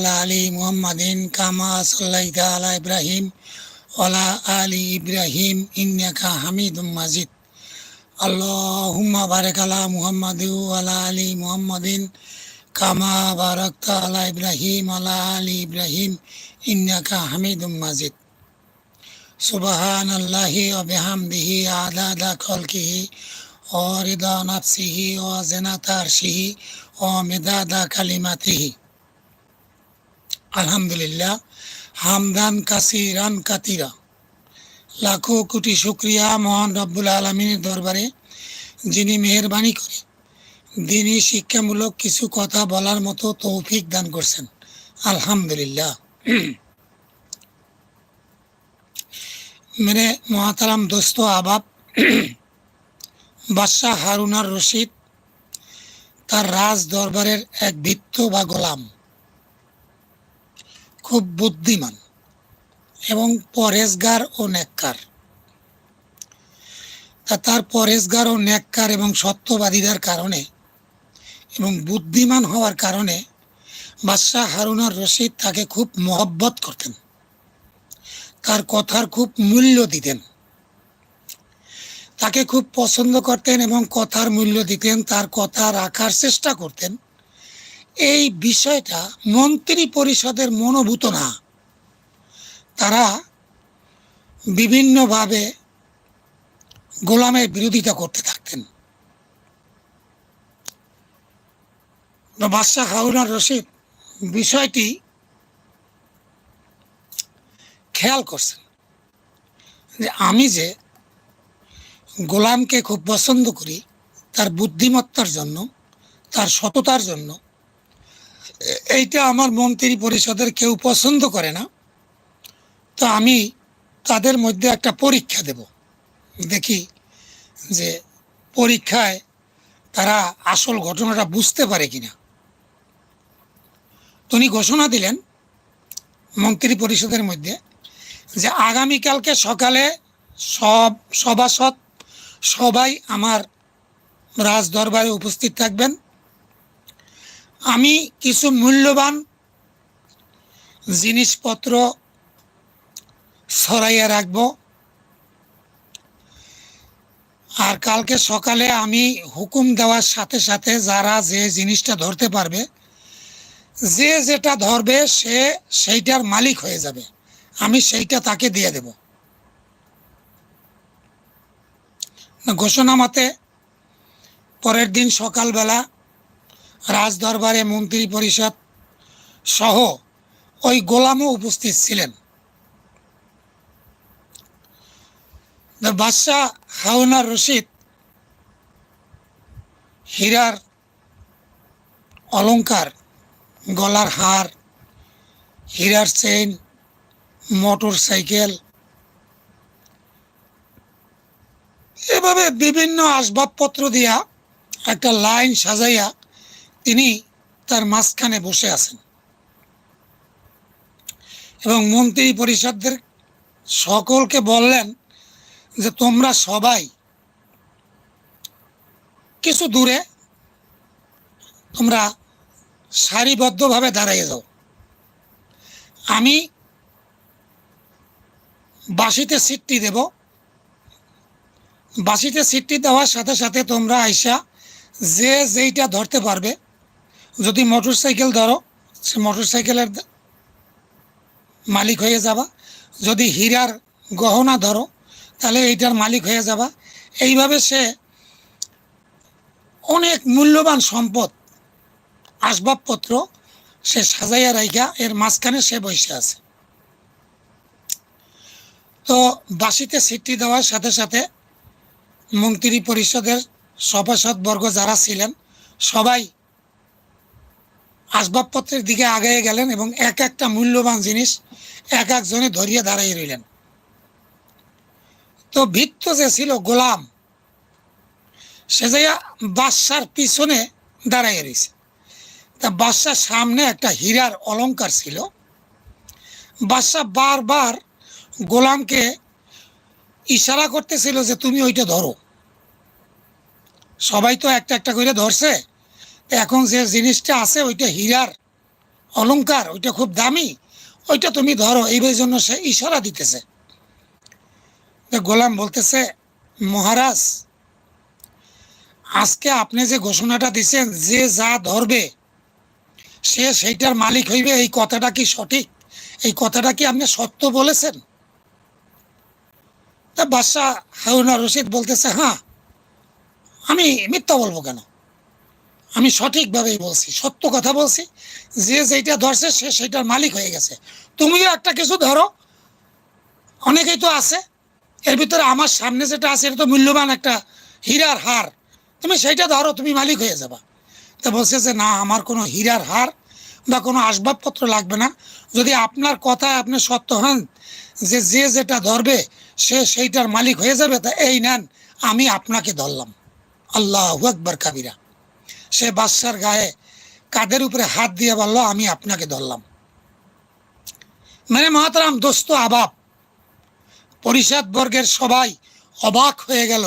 আলা আলী মুহাম্মাদিন কামা সাল্লাইতা আলা ইব্রাহিম ওয়ালা আলী ইব্রাহিম ইন্নাকা হামিদুম মাজিদ। আল্লাহুম্মা বারাক আলা মুহাম্মাদ ওয়ালা আলী মুহাম্মাদিন কামা বারাকতা আলা ইব্রাহিম আলা আলী ইব্রাহিম ইন্নাকা হামিদুম মাজিদ। সুবহানাল্লাহি ওয়া বিহামদিহি আদাদা খালকিহি ওয়া রিদা নাফসিহি ওয়া জিনাতা আরশিহি ওয়া মিদাদা কালিমাতিহি। আলহামদুলিল্লাহ। হামদান কাসিরান কাতিরা। লাখো কোটি শুক্রিয়া মহান রব্বুল আলমিনের দরবারে, যিনি মেহরবানি করে দিনই শিক্ষামূলক কিছু কথা বলার মতো তৌফিক দান করছেন। আলহামদুলিল্লাহ। মেরে মহাতারাম দোস্ত আবাব, বাদশাহ হারুনার রশিদ, তার রাজ দরবারের এক ভিত্ত বা গোলাম। খুব বুদ্ধিমান এবং পরেশগার ও নেককার। তা তার পরেশগার ও নেককার এবং সত্যবাদীদের কারণে এবং বুদ্ধিমান হওয়ার কারণে বাদশাহ হারুনার রশিদ তাকে খুব মহব্বত করতেন। তার কথার খুব মূল্য দিতেন। তাকে খুব পছন্দ করতেন এবং কথার মূল্য দিতেন, তার কথা রাখার চেষ্টা করতেন। এই বিষয়টা মন্ত্রী পরিষদের মনোভূত না। তারা বিভিন্নভাবে গোলামের বিরোধিতা করতে থাকতেন। বাদশাহ হারুনার রশিদ বিষয়টি খেয়াল করছেন যে আমি যে গোলামকে খুব পছন্দ করি, তার বুদ্ধিমত্তার জন্য, তার সততার জন্য এইটা আমার মন্ত্রী পরিষদের কেউ পছন্দ করে না। তো আমি তাদের মধ্যে একটা পরীক্ষা দেব। দেখি যে পরীক্ষায় তারা আসল ঘটনাটা বুঝতে পারে কিনা। তিনি ঘোষণা দিলেন মন্ত্রী পরিষদের মধ্যে যে আগামীকালকে সকালে সব সভাসদ সবাই আমার রাজ দরবারে উপস্থিত থাকবেন। আমি কিছু মূল্যবান জিনিসপত্র সরাইয়া রাখব। আর কালকে সকালে আমি হুকুম দেওয়ার সাথে সাথে যারা যে জিনিসটা ধরতে পারবে, যে যেটা ধরবে সে সেইটার মালিক হয়ে যাবে। আমি সেইটা তাকে দিয়ে দেব। ঘোষণা মতে, পরের দিন সকালবেলা রাজ দরবারে মন্ত্রী পরিষদ সহ ওই গোলামও উপস্থিত ছিলেন। বাদশাহ হাউনার রশিদ হীরার অলঙ্কার গলার হার, হীরার চেইন, মোটর সাইকেল, এভাবে বিভিন্ন আসবাবপত্র দিয়া একটা লাইন সাজাইয়া তিনি তার মাঝখানে বসে আছেন। এবং মন্ত্রী পরিষদদের সকলকে বললেন যে, তোমরা সবাই কিছু দূরে তোমরা সারিবদ্ধভাবে দাঁড়িয়ে যাও। আমি বাসিতে সিটটি দেব। বাসিতে সিটটি দেওয়ার সাথে সাথে তোমরা আইসা যে যেইটা ধরতে পারবে যদি মোটর সাইকেল ধরো, সে মোটর সাইকেলের মালিক হয়ে যাবা। যদি হীরার গহনা ধরো, তাহলে এইটার মালিক হয়ে যাবা। এইভাবে সে অনেক মূল্যবান সম্পদ, আসবাবপত্র সে সাজাইয়া রাইখা, এর মাঝখানে সে বসে আছে। তো বাসিতে সিটটি দেওয়ার সাথে সাথে মন্ত্রী পরিষদের সভাসদবর্গ যারা ছিলেন, সবাই আসবাবপত্রের দিকে আগাইয়ে গেলেন এবং এক একটা মূল্যবান জিনিস এক একজনে ধরিয়ে দাঁড়িয়ে রইলেন। তো ভিত্ত যে ছিল গোলাম, সে যাইয়া বাদশার পিছনে দাঁড়াইয়ে রয়েছে তা বাদশার সামনে একটা হীরার অলঙ্কার ছিল। বাদশাহ বারবার গোলামকে ইশারা করতেছিল যে, তুমি ওইটা ধরো। সবাই তো একটা একটা করে ধরছে এখন যে জিনিসটা আছে, ওইটা হীরার অলংকার, ওইটা খুব দামি। ওইটা তুমি ধরো এই জন্য সে ইশারা দিতেছে। গোলাম বলতেছে, মহারাজ, আজকে আপনি যে ঘোষণাটা দিচ্ছেন যে যা ধরবে, সে সেইটার মালিক হইবে, এই কথাটা কি সঠিক? এই কথাটা কি আপনি সত্য বলেছেন? বাদশাহ হারুনা রশিদ বলতেছে হ্যাঁ আমি মিথ্যা বলব কেন? আমি সঠিকভাবেই বলছি, সত্য কথা বলছি, যে যেটা ধরছে সে সেটার মালিক হয়ে গেছে। তুমিও একটা কিছু ধরো, অনেকেই তো আছে, এর ভিতরে আমার সামনে যেটা আছে এটা তো মূল্যবান একটা হীরার হার। তুমি সেইটা ধরো, তুমি মালিক হয়ে যাবা। তা বলছে যে না, আমার কোনো হীরার হার বা কোনো আসবাবপত্র লাগবে না। যদি আপনার কথায় আপনি সত্য হন যে যে যেটা ধরবে সে সেইটার মালিক হয়ে যাবে, তা এই নেন, আমি আপনাকে ধরলাম। আল্লাহ আকবর, কাবিরা। সে বাদশার গায়ে কাদের উপরে হাত দিয়ে বলল, আমি আপনাকে ধরলাম। মানে মহাতারাম, দোস্ত, আবাব, পরিষদ বর্গের সবাই অবাক হয়ে গেল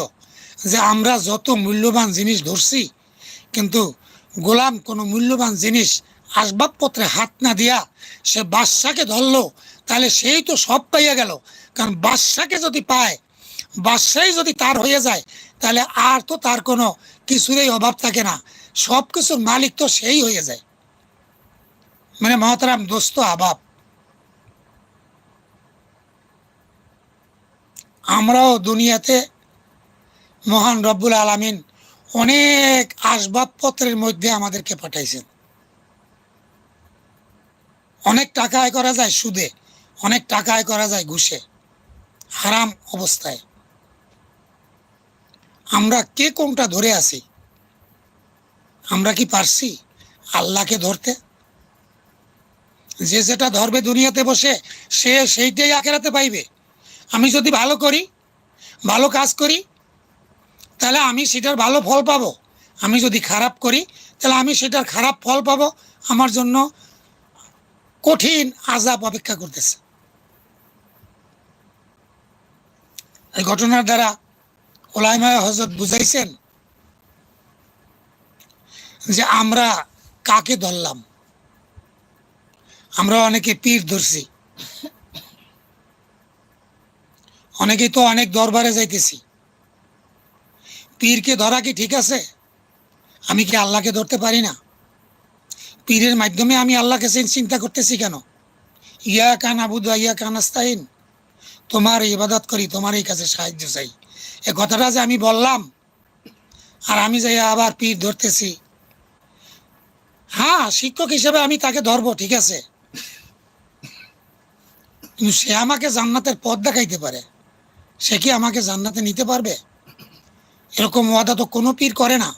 যে আমরা যত মূল্যবান জিনিস ধরছি, কিন্তু গোলাম কোনো মূল্যবান জিনিস আসবাবপত্রে হাত না দিয়া সে বাদশাকে ধরলো, তাহলে সেই তো সব পাইয়া গেল। কারণ বাদশাকে যদি পায়, বাদশাই যদি তার হয়ে যায়, তাহলে আর তো তার কোনো কিছুরই অভাব থাকে না। সব কিছুর মালিক তো সেই হয়ে যায়। মানে মহতারাম, দোস্ত, আবাব। আমরাও দুনিয়াতে মহান রব্বুল আলমিন অনেক আসবাবপত্রের মধ্যে আমাদেরকে পাঠাইছেন। অনেক টাকা আয় করা যায় সুদে, অনেক টাকা আয় করা যায় ঘুষে, হারাম অবস্থায়। আমরা কে কোনটা ধরে আছি? আমরা কি পারছি আল্লাহকে ধরতে? যে যেটা ধরবে দুনিয়াতে বসে, সে সেইটাই আখেরাতে পাইবে। আমি যদি ভালো করি, ভালো কাজ করি, তাহলে আমি সেটার ভালো ফল পাবো। আমি যদি খারাপ করি, তাহলে আমি সেটার খারাপ ফল পাবো। আমার জন্য কঠিন আজাব অপেক্ষা করতেছে। এই ঘটনার দ্বারা ওলাইমায় হজরত বুঝাইছেন যে আমরা কাকে ধরলাম? আমরা অনেকে পীর ধরছি। অনেকেই তো অনেক দরবারে যাইতেছি। পীরকে ধরা কি ঠিক আছে? আমি কি আল্লাহকে ধরতে পারি না? পীরের মাধ্যমে আমি আল্লাহকে চিন্তা করতেছি কেন? ইয়া কান আবুদ ইয়া কান আস্তাইন তোমার ইবাদত করি, তোমার এই কাছে সাহায্য চাই। এ কথাটা যে আমি বললাম, আর আমি যাই আবার পীর ধরতেছি হ্যাঁ শিক্ষক হিসেবে আমি তাকে ধরবো, ঠিক আছে? সে আমাকে জান্নাতের পথ দেখাইতে পারে। সে কি আমাকে জান্নাতে নিতে পারবে? এরকম ওয়াদা তো কোনো পীর করে না।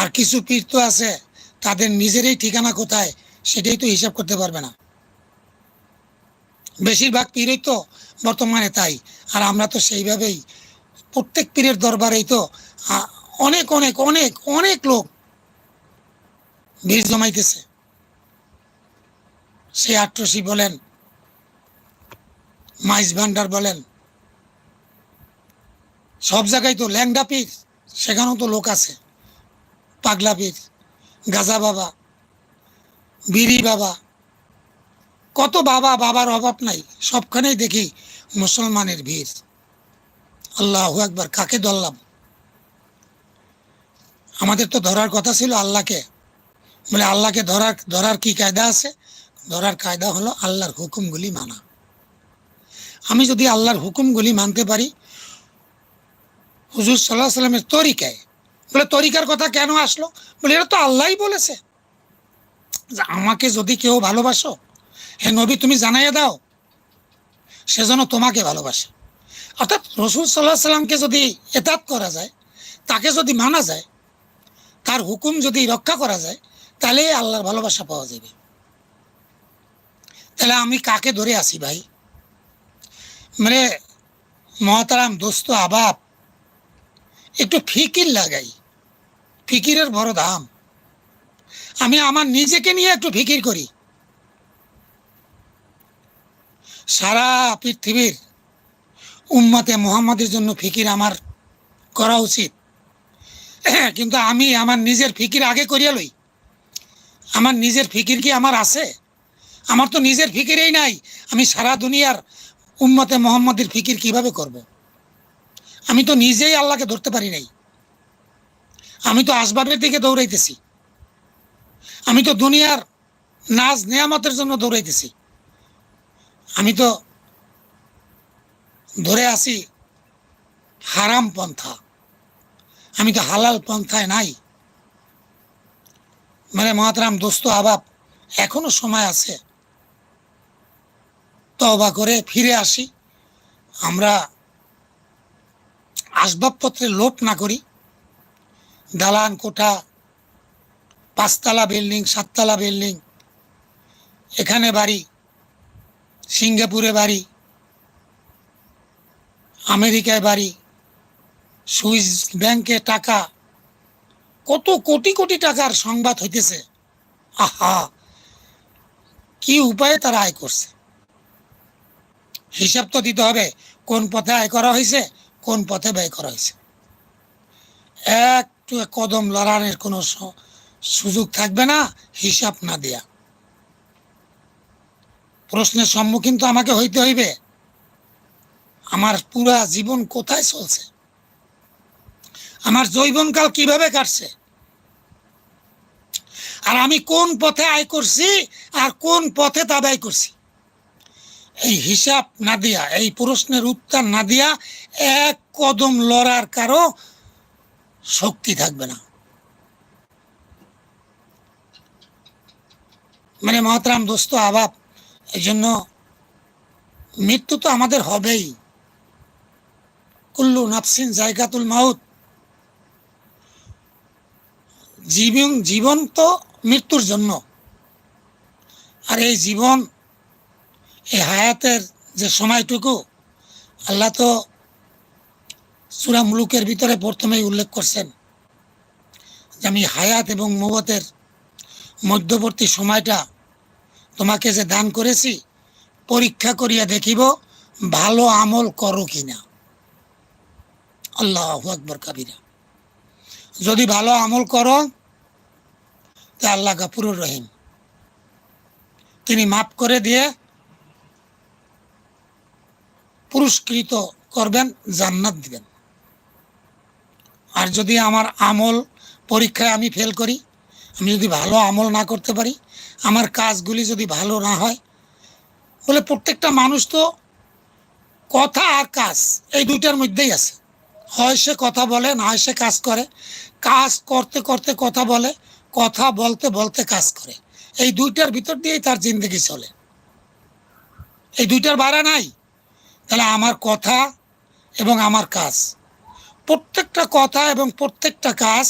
আর কিছু পীর তো আছে, তাদের নিজেরই ঠিকানা কোথায়, সেটাই তো হিসাব করতে পারবে না। বেশিরভাগ পীরই তো বর্তমানে তাই, আর আমরা তো সেইভাবেই, প্রত্যেক পীরের দরবারেই তো অনেক অনেক অনেক অনেক লোক ভিড় জমাইতেছে। সে আট্রসি বলেন মাইস ভান্ডার বলেন, সব জায়গায় তো ল্যাংডা পীর, সেখানেও তো লোক আছে। পাগলা পীর, গাজা বাবা, বিড়ি বাবা, কত বাবা বাবার অভাব নাই, সবখানেই দেখি মুসলমানের ভিড়। আল্লাহ একবার কাকে ধরলাম? আমাদের তো ধরার কথা ছিল আল্লাহকে। বলে আল্লাহকে ধরার ধরার কি কায়দা আছে? ধরার কায়দা হলো আল্লাহর হুকুমগুলি মানা। আমি যদি আল্লাহর হুকুমগুলি মানতে পারি, হুজুর সাল্লাহ সাল্লামের তরিকায়, বলে তরিকার কথা কেন আসলো? বলে এটা তো আল্লাহই বলেছে। যে আমাকে যদি কেউ ভালোবাসো, হে নবী তুমি জানাইয়া দাও, সে যেন তোমাকে ভালোবাসে। অর্থাৎ রসুল সাল্লাহ সাল্লামকে যদি এতাত করা যায়, তাকে যদি মানা যায়, তার হুকুম যদি রক্ষা করা যায় তাহলে আল্লাহর ভালোবাসা পাওয়া যাবে। তাহলে আমি কাকে ধরে আসি ভাই? মানে মহাতারাম, দোস্ত, আবাব, একটু ফিকির লাগাই। ফিকিরের বড় দাম। আমি আমার নিজেকে নিয়ে একটু ফিকির করি। সারা পৃথিবীর উম্মাতে মোহাম্মদের জন্য ফিকির আমার করা উচিত। কিন্তু আমি আমার নিজের ফিকির আগে করিয়া লই। আমার নিজের ফিকির কি আমার আছে? আমার তো নিজের ফিকিরেই নাই। আমি সারা দুনিয়ার উম্মতে মোহাম্মদের ফিকির কীভাবে করব। আমি তো নিজেই আল্লাহকে ধরতে পারি নাই। আমি তো আসবাবের দিকে দৌড়াইতেছি। আমি তো দুনিয়ার নাজ নেয়ামতের জন্য দৌড়াইতেছি। আমি তো ধরে আসি হারাম পন্থা। আমি তো হালাল পন্থায় নাই। মানে মহাতরাম, দোস্ত, আবাব, এখনও সময় আছে। তবা করে ফিরে আসি। আমরা আসবাবপত্রে লোপ না করি। দালান, কোঠা, পাঁচতলা বিল্ডিং, সাততলা বিল্ডিং, এখানে বাড়ি, সিঙ্গাপুরে বাড়ি, আমেরিকায় বাড়ি, সুইস ব্যাংকে টাকা কত কোটি কোটি টাকার সংবাদ হইতেছে। আহা! কি উপায়ে তারা আয় করছে? হিসাব তো দিতে হবে, কোন পথে আয় করা হয়েছে কোন পথে ব্যয় করা হয়েছে একটু কদম লড়ানোর কোনো সুযোগ থাকবে না, হিসাব না দেয়া। প্রশ্নের সম্মুখীন তো আমাকে হইতে হইবে। আমার পুরা জীবন কোথায় চলছে? আমার জৈবনকাল কীভাবে কাটছে? আর আমি কোন পথে আয় করছি আর কোন পথে তা ব্যয় করছি? এই হিসাব না দিয়া, এই প্রশ্নের উত্তর না দিয়া এক কদম লড়ার কারও শক্তি থাকবে না। মানে মহতরাম দোস্ত, আবাব এই জন্য মৃত্যু তো আমাদের হবেই। কুল্লু নাফসিন জায়গাতুল মাউত জীবন জীবন তো মৃত্যুর জন্য। আর এই জীবন, এই হায়াতের যে সময়টুকু, আল্লাহ তো সুরা মুলুকের ভিতরে প্রথমেই উল্লেখ করছেন যে আমি হায়াত এবং মবতের মধ্যবর্তী সময়টা তোমাকে যে দান করেছি, পরীক্ষা করিয়া দেখিব ভালো আমল করো কিনা। আল্লাহ আকবর কাবিরা। যদি ভালো আমল করো, তা আল্লাহ গাফুরুর রহিম। তিনি মাফ করে দিয়ে পুরস্কৃত করবেন, জান্নাত দিবেন। আর যদি আমার আমল পরীক্ষায় আমি ফেল করি, আমি যদি ভালো আমল না করতে পারি, আমার কাজগুলি যদি ভালো না হয়, বলে প্রত্যেকটা মানুষ তো কথা আর কাজ, এই দুইটার মধ্যেই আছে। হয় সে কথা বলে, না হয় সে কাজ করে। কাজ করতে করতে কথা বলে, কথা বলতে বলতে কাজ করে। এই দুইটার ভিতর দিয়েই তার জিন্দগি চলে। এই দুইটার বাড়া নাই। তাহলে আমার কথা এবং আমার কাজ। প্রত্যেকটা কথা এবং প্রত্যেকটা কাজ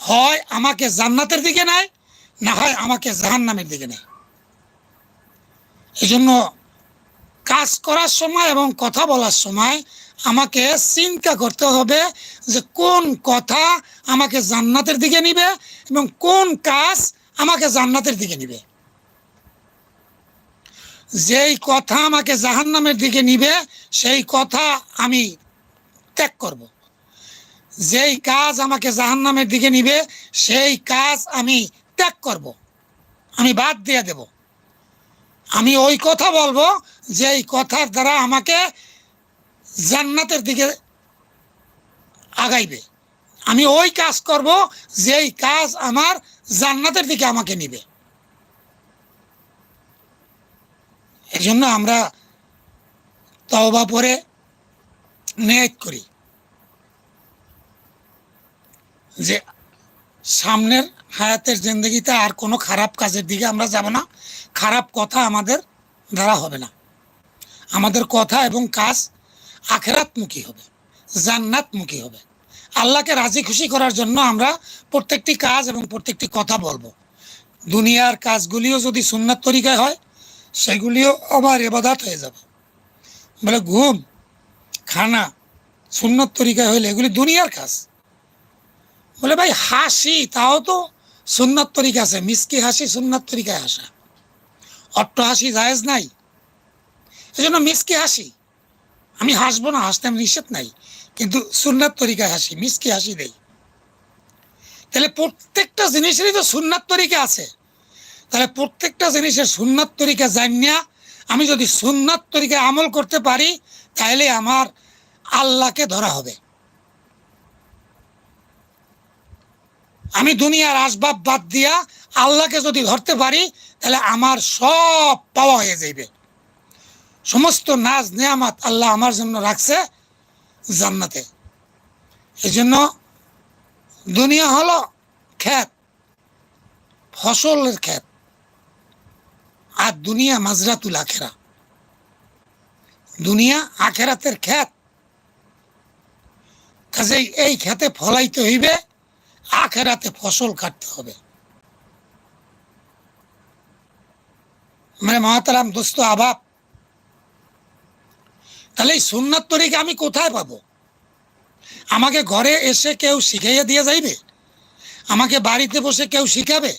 হয় আমাকে জান্নাতের দিকে নেয়, না হয় আমাকে জাহান্নামের দিকে নেয়। এই জন্য কাজ করার সময় এবং কথা বলার সময় আমাকে চিন্তা করতে হবে যে কোন কথা আমাকে জান্নাতের দিকে নিবে এবং কোন কাজ আমাকে জান্নাতের দিকে নিবে যেই কথা আমাকে জাহান্নামের দিকে নিবে, সেই কথা আমি ত্যাগ করব। যেই কাজ আমাকে জাহান্নামের দিকে নিবে, সেই কাজ আমি ত্যাগ করব। আমি বাদ দিয়ে দেব আমি ওই কথা বলব যেই কথার দ্বারা আমাকে জান্নাতের দিকে আগাইবে। আমি ওই কাজ করব যেই কাজ আমার জান্নাতের দিকে আমাকে নিবে। এই জন্য আমরা তওবা পরে নেয়াত করি। যে সামনের হায়াতের জিন্দগিতে আর কোনো খারাপ কাজের দিকে আমরা যাব না। খারাপ কথা আমাদের দ্বারা হবে না। আমাদের কথা এবং কাজ আখেরাতমুখী হবে, জান্নাতমুখী হবে। আল্লাহকে রাজি খুশি করার জন্য আমরা প্রত্যেকটি কাজ এবং প্রত্যেকটি কথা বলব। দুনিয়ার কাজগুলিও যদি সুন্নাত তরিকায় হয়, সেগুলিও আবার এবাদাত হয়ে যাবে। বলে ঘুম, খানা, সুন্নত তরিকায় হইলে এগুলি দুনিয়ার কাজ। বলে ভাই, হাসি, তাও তো সুন্নত তরিকা আছে, মিসকি হাসি সুন্নত তরিকায় হাসা অট্ট হাসি জায়েজ নাই। এই জন্য মিসকি হাসি। আমি হাসবো না, হাসতে আমি নিষেধ নাই। কিন্তু সুন্নাত তরিকায় হাসি, মিসকি হাসি দেই। তাহলে প্রত্যেকটা জিনিসেরই তো সুন্নাত তরিকা আছে। তাহলে প্রত্যেকটা জিনিসের সুন্নাত তরিকা জানিয়া আমি যদি সুন্নাত তরিকা আমল করতে পারি, তাহলে আমার আল্লাহকে ধরা হবে। আমি দুনিয়ার আসবাব বাদ দিয়া আল্লাহকে যদি ধরতে পারি, তাহলে আমার সব পাওয়া হয়ে যাইবে। সমস্ত নাজ, নেয়ামাত আল্লাহ আমার জন্য রাখছে জান্নাতে। এই জন্য দুনিয়া হলো খ্যাত ফসলের খ্যাত আর দুনিয়া মাজরাতুল আখেরা। দুনিয়া আখেরাতের খ্যাত কাজেই এই খেতে ফলাইতে হইবে, আখেরাতে ফসল কাটতে হবে। মানে মহাতারাম দোস্ত আবাব তাহলে এই সুন্নাত তরিকা আমি কোথায় পাবো? আমাকে ঘরে এসে কেউ শিখাইয়া দিয়ে যাইবে? আমাকে বাড়িতে বসে কেউ শিখাবে?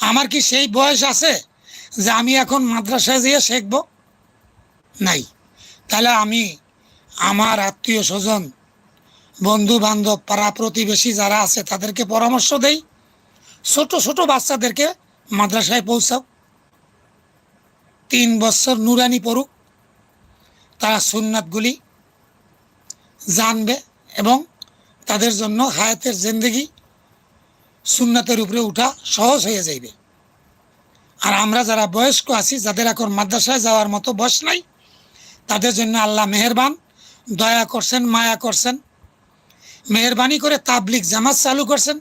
আমার কি সেই বয়স আছে যে আমি এখন মাদ্রাসায় যেয়ে শিখব? নাই। তাহলে আমি আমার আত্মীয় স্বজন বন্ধু বান্ধব পাড়া প্রতিবেশী যারা আছে তাদেরকে পরামর্শ দেই। ছোট ছোট বাচ্চাদেরকে মাদ্রাসায় পৌঁছাও। তিন বছর নুরানি পড়ুক। তারা সুন্নাতগুলি জানবে এবং তাদের জন্য হায়াতের জিন্দগি সুন্নাতের উপরে উঠা সহজ হয়ে যাইবে। আর আমরা যারা বয়স্ক আছি, যাদের এখন মাদ্রাসায় যাওয়ার মতো বয়স নাই, তাদের জন্য আল্লাহ মেহেরবান, দয়া করছেন, মায়া করছেন। মেহরবানি করে তাবলিক জামাত চালু করছেন।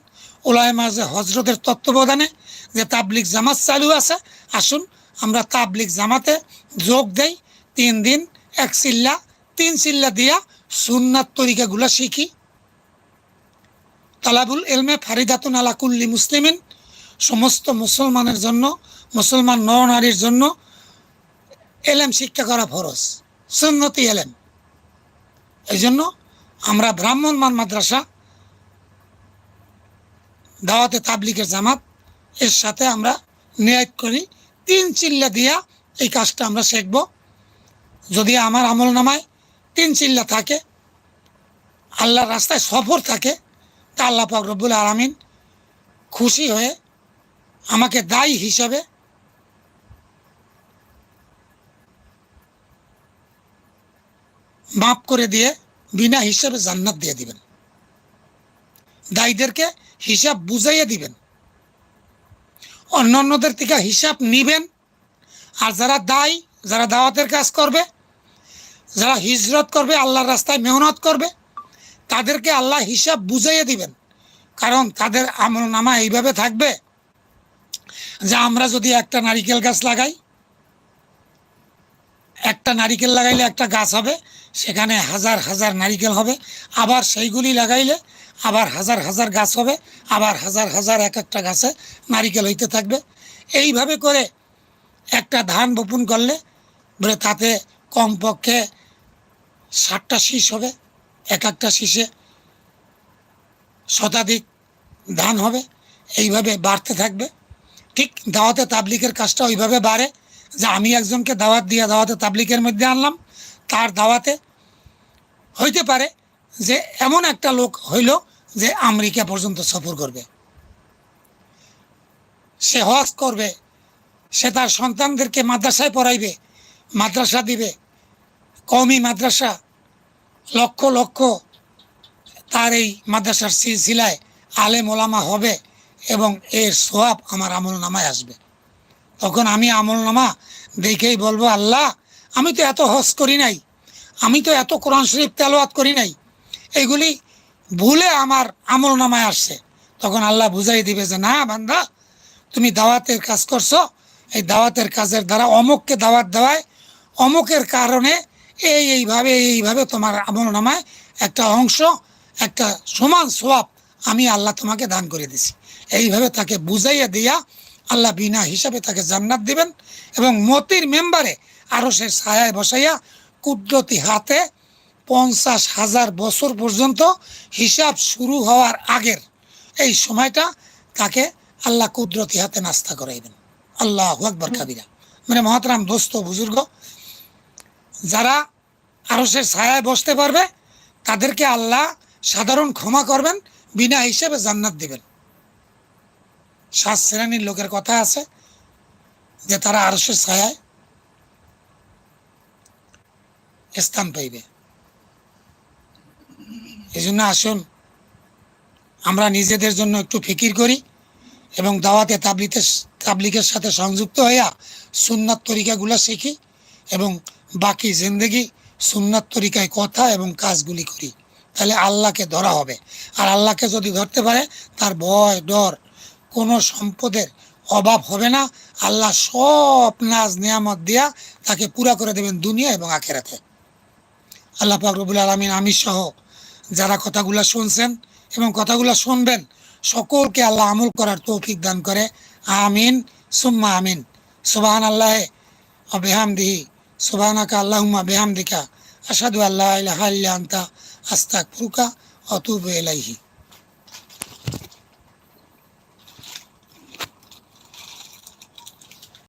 ওলায় মাঝে হজরতের তত্ত্বাবধানে যে তাবলিক জামাত চালু আছে, আসুন আমরা তাবলিক জামাতে যোগ দেই, তিন দিন এক চিল্লা তিন চিল্লা দিয়া সুন্নাত তরিকাগুলো শিখি। তালাবুল এলমে ফারিদাতুন আলাকুল্লি মুসলিমিন, সমস্ত মুসলমানের জন্য, মুসলমান নরনারীর জন্য এলেম শিক্ষা করা ফরজ, সুন্নতি এলেম। এই জন্য আমরা ব্রাহ্মণমান মাদ্রাসা, দাওয়াতে তাবলিকের জামাত, এর সাথে আমরা নিয়াত করি। তিন চিল্লা দিয়া এই কাজটা আমরা শিখব। যদি আমার আমল নামায় তিন চিল্লা থাকে, আল্লাহর রাস্তায় সফর থাকে, তা আল্লাহ রব্বুল আলমিন খুশি হয়ে আমাকে দায়ী হিসাবে মাফ করে দিয়ে বিনা হিসাবে জান্নাত দিয়ে দিবেন। দায়ীদেরকে হিসাব বুঝাইয়ে দিবেন। অন্যান্যদের থেকে হিসাব নিবেন। আর যারা দায়ী, যারা দাওয়াতের কাজ করবে যারা হিজরত করবে, আল্লাহর রাস্তায় মেহনত করবে, তাদেরকে আল্লাহ হিসাব বুঝাইয়ে দিবেন। কারণ তাদের আমল নামা এইভাবে থাকবে যে আমরা যদি একটা নারিকেল গাছ লাগাই, একটা নারিকেল লাগাইলে একটা গাছ হবে, সেখানে হাজার হাজার নারিকেল হবে, আবার সেইগুলি লাগাইলে আবার হাজার হাজার গাছ হবে, আবার হাজার হাজার এক একটা গাছে নারিকেল হইতে থাকবে। এইভাবে করে একটা ধান বপন করলে, তাতে কমপক্ষে ষাটটা শীষ হবে, এক একটা শীষে শতাধিক ধান হবে, এইভাবে বাড়তে থাকবে। ঠিক দাওয়াতে তাবলিকের কাজটা ওইভাবে বাড়ে যে আমি একজনকে দাওয়াত দিয়ে দাওয়াতে তাবলিকের মধ্যে আনলাম, তার দাওয়াতে হইতে পারে যে এমন একটা লোক হইল যে আমেরিকা পর্যন্ত সফর করবে। সে হজ করবে, সে তার সন্তানদেরকে মাদ্রাসায় পড়াইবে, মাদ্রাসা দিবে কওমি মাদ্রাসা, লক্ষ লক্ষ তার এই মাদ্রাসার সিলসিলায় আলেম ওলামা হবে এবং এর সোয়াব আমার আমল নামায় আসবে। তখন আমি আমল নামা দেখেই বলব, আল্লাহ, আমি তো এত হজ করি নাই, আমি তো এত কোরআন শরীফ তেলোয়াত করি নাই, এগুলি ভুলে আমার আমল নামায় আসছে। তখন আল্লাহ বুঝাই দিবে যে, না বান্দা, তুমি দাওয়াতের কাজ করছ, এই দাওয়াতের কাজের দ্বারা অমুককে দাওয়াত দেওয়ায়, অমুকের কারণে এই এইভাবে এইভাবে তোমার আমল নামায় একটা অংশ, একটা সমান সোয়াব আমি আল্লাহ তোমাকে দান করে দিছি। এইভাবে তাকে বুঝাইয়া দিয়া আল্লাহ বিনা হিসাবে তাকে জান্নাত দিবেন এবং মতির মেম্বারে আরও সে ছায়ায় বসাইয়া কুদরতি হাতে পঞ্চাশ হাজার বছর পর্যন্ত হিসাব শুরু হওয়ার আগের এই সময়টা তাকে আল্লাহ কুদরতি হাতে নাস্তা করাইবেন। আল্লাহ আকবর, কাবিরা। মানে মহাতরাম দোস্ত, বুজুর্গ যারা আরসের ছায়ায় বসতে পারবে, তাদেরকে আল্লাহ সাধারণ ক্ষমা করবেন, বিনা হিসেবে জান্নাত দিবেন। সাত শ্রেণির লোকের কথা আছে যে তারা আরশের ছায়ায় স্থান পাইবে। এই জন্য আসুন, আমরা নিজেদের জন্য একটু ফিকির করি এবং দাওয়াতে তাবলিতে তাবলিগের সাথে সংযুক্ত হইয়া সুন্নাত তরিকাগুলো শিখি এবং বাকি জিন্দগি সুন্নাত তরিকায় কথা এবং কাজগুলি করি। তাহলে আল্লাহকে ধরা হবে। আর আল্লাহকে যদি ধরতে পারে, তার ভয়, ডর, কোনো সম্পদের অভাব হবে না। আল্লাহ সব নাজ, নিয়ামত দিয়া তাকে পুরা করে দেবেন দুনিয়া এবং আখেরাতে। আল্লাহ পাক রবুল আলমিন আমি সহ যারা কথাগুলো শুনছেন এবং কথাগুলো শুনবেন, সকলকে আল্লাহ আমল করার তৌফিক দান করে। আমিন, সুম্মা আমিন। সুবাহান আল্লাহ বেহামদিহি। সুবাহানাকা আল্লাহুম্মা বেহামদিকা আসাদু আল্লাহ ইলাহা ইল্লা আস্তাক আস্তাগফিরুকা অতুব এলাইহি